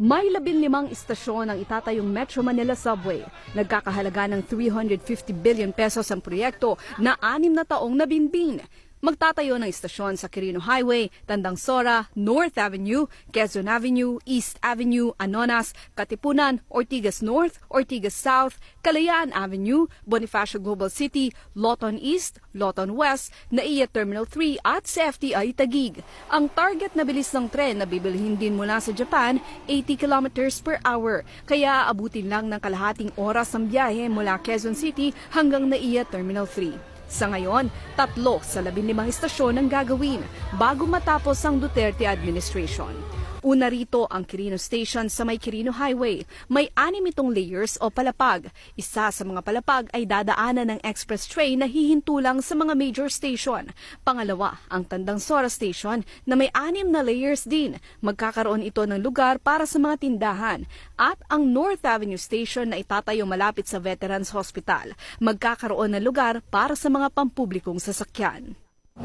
May labinlimang istasyon ang itatayong Metro Manila Subway. Nagkakahalaga ng 350 billion pesos ang proyekto na anim na taong nabinbin. Magtatayo ng istasyon sa Quirino Highway, Tandang Sora, North Avenue, Quezon Avenue, East Avenue, Anonas, Katipunan, Ortigas North, Ortigas South, Kalayaan Avenue, Bonifacio Global City, Loton East, Loton West, Naiya Terminal 3 at sa FTI Tagig. Ang target na bilis ng tren na bibilhin din mula sa Japan, 80 kilometers per hour. Kaya abutin lang ng kalahating oras ang biyahe mula Quezon City hanggang Naiya Terminal 3. Sa ngayon, tatlo sa labinlimang istasyon ang gagawin bago matapos ang Duterte administration. Una rito ang Quirino Station sa may Quirino Highway. May anim itong layers o palapag. Isa sa mga palapag ay dadaanan ng express train na hihinto lang sa mga major station. Pangalawa, ang Tandang Sora Station na may anim na layers din. Magkakaroon ito ng lugar para sa mga tindahan. At ang North Avenue Station na itatayo malapit sa Veterans Hospital. Magkakaroon ng lugar para sa mga pampublikong sasakyan.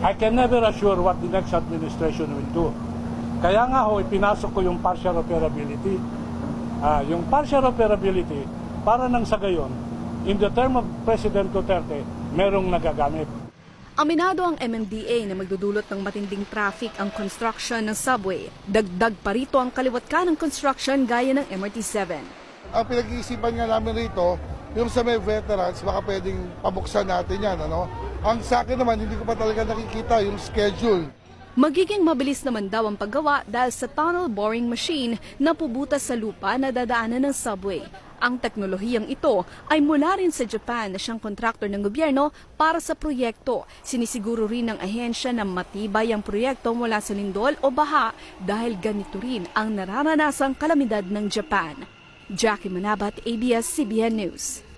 I can never assure what the next administration will do. Kaya nga ho, ipinasok ko yung partial operability. Ah, yung partial operability, para nang sa gayon, in the term of President Duterte, merong nagagamit. Aminado ang MMDA na magdudulot ng matinding traffic ang construction ng subway. Dagdag pa rito ang kaliwat ka ng construction gaya ng MRT-7. ang pinag-iisipan nga namin rito, yung sa may veterans, baka pwedeng pabuksan natin yan. Ano? Ang sa akin naman, hindi ko pa talaga nakikita yung schedule. Magiging mabilis naman daw ang paggawa dahil sa tunnel boring machine na pubutas sa lupa na dadaanan ng subway. Ang teknolohiyang ito ay mula rin sa Japan na siyang kontraktor ng gobyerno para sa proyekto. Sinisiguro rin ng ahensya na matibay ang proyekto mula sa lindol o baha dahil ganito rin ang nararanasang kalamidad ng Japan. Jackie Manabat, ABS-CBN News.